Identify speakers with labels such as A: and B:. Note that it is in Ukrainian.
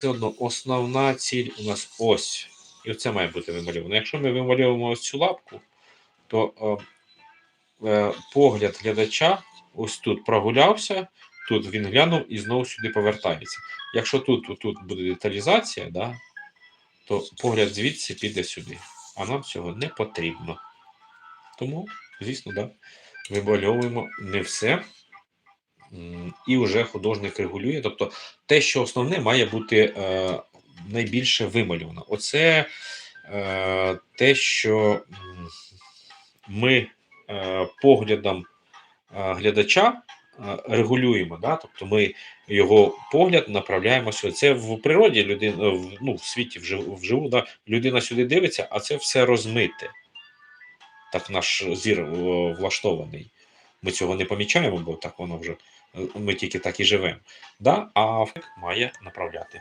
A: все одно основна ціль у нас ось. І це має бути вимальовано. Якщо ми вимальовуємо ось цю лапку, то е, е, погляд глядача ось тут прогулявся, тут він глянув і знову сюди повертається. Якщо тут, тут буде деталізація, да, то погляд звідси піде сюди. А нам цього не потрібно. Тому, звісно, да, вимальовуємо не все. І вже художник регулює. Тобто те, що основне, має бути е, найбільше вималювано. Оце е, те, що ми е, поглядом глядача регулюємо. Да? Тобто ми його погляд направляємо сюди. Це в природі людина, в, ну, в світі вживу, да? людина сюди дивиться, а це все розмите. Так наш зір влаштований. Ми цього не помічаємо, бо так воно вже е, ми тільки так і живемо. Да? А має направляти.